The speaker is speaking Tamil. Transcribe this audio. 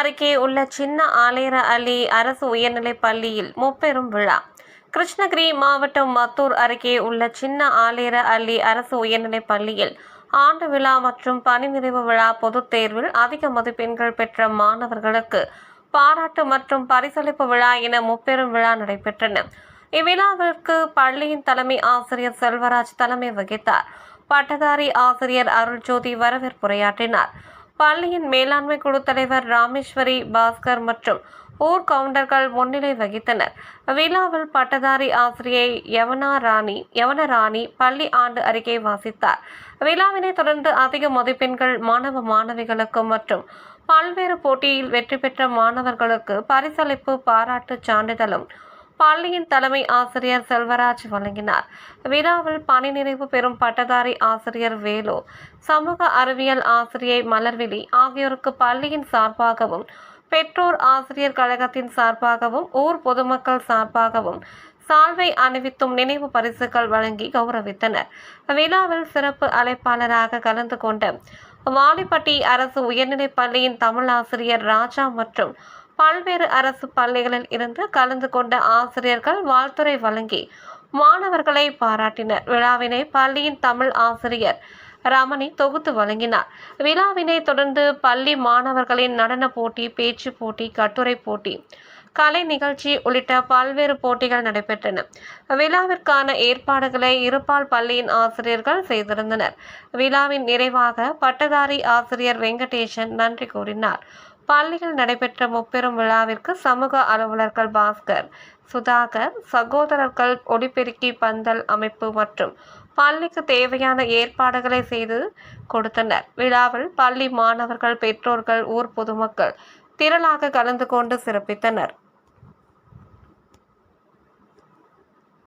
அருகே உள்ள சின்ன ஆலேர அலி அரசு உயர்நிலைப் பள்ளியில் முப்பெரும் விழா. கிருஷ்ணகிரி மாவட்டம் மத்தூர் அருகே உள்ள சின்ன ஆலேர அள்ளி அரசு உயர்நிலைப் பள்ளியில் ஆண்டு விழா மற்றும் பணி நிறைவு விழா பொதுத் தேர்வில் அதிக மதிப்பெண்கள் பெற்ற மாணவர்களுக்கு பாராட்டு மற்றும் பரிசளிப்பு விழா என முப்பெரும் விழா நடைபெற்றன. இவ்விழாவிற்கு பள்ளியின் தலைமை ஆசிரியர் செல்வராஜ் தலைமை வகித்தார். பட்டதாரி ஆசிரியர் அருள்ஜோதி வரவேற்புரையாற்றினார் பள்ளியின் மேலாண்மை குழு தலைவர் ராமேஸ்வரி பாஸ்கர் மற்றும் ஊர் கவுண்டர்கள் முன்னிலை வகித்தனர். விழாவில் பட்டதாரி ஆசிரியை யவனா ராணி யவன ராணி பள்ளி ஆண்டு அறிக்கை வாசித்தார். விழாவினை தொடர்ந்து அதிக மதிப்பெண்கள் மாணவ மாணவிகளுக்கு மற்றும் பல்வேறு போட்டியில் வெற்றி பெற்ற மாணவர்களுக்கு பரிசளிப்பு பாராட்டு சான்றிதழும் பள்ளியின் தலைமை ஆசிரியர் செல்வராஜ் வழங்கினார். விழாவில் பணி நிறைவு பெறும் பட்டதாரி ஆசிரியர் வேலு சமூக அறிவியல் ஆசிரியை மலர்விழி ஆகியோருக்கு பள்ளியின் சார்பாகவும் பெற்றோர் ஆசிரியர் கழகத்தின் சார்பாகவும் ஊர் பொதுமக்கள் சார்பாகவும் சால்வை அணிவித்தும் நினைவு பரிசுகள் வழங்கி கௌரவித்தனர். விழாவில் சிறப்பு அழைப்பாளராக கலந்து கொண்ட வாலிப்பட்டி அரசு உயர்நிலைப் பள்ளியின் தமிழ் ஆசிரியர் ராஜா மற்றும் பல்வேறு அரசு பள்ளிகளில் இருந்து கலந்து கொண்ட ஆசிரியர்கள் வாழ்த்துரை வழங்கி மாணவர்களை பாராட்டினர். விழாவினை பள்ளியின் தமிழ் ஆசிரியர் ரமணி தொகுத்து வழங்கினார். விழாவினை தொடர்ந்து பள்ளி மாணவர்களின் நடன போட்டி பேச்சு போட்டி கட்டுரை போட்டி கலை நிகழ்ச்சி உள்ளிட்ட பல்வேறு போட்டிகள் நடைபெற்றன. விழாவிற்கான ஏற்பாடுகளை இருபால் பள்ளியின் ஆசிரியர்கள் செய்திருந்தனர். விழாவின் நிறைவாக பட்டதாரி ஆசிரியர் வெங்கடேசன் நன்றி கூறினார். பள்ளியில் நடைபெற்ற முப்பெரும் விழாவிற்கு சமூக அலுவலர்கள் பாஸ்கர் சுதாகர் சகோதரர்கள் ஒளிபெருக்கி பந்தல் அமைப்பு மற்றும் பள்ளிக்கு தேவையான ஏற்பாடுகளை செய்து கொடுத்தனர். விழாவில் பள்ளி மாணவர்கள் பெற்றோர்கள் ஊர் பொதுமக்கள் திரளாக கலந்து கொண்டு சிறப்பித்தனர்.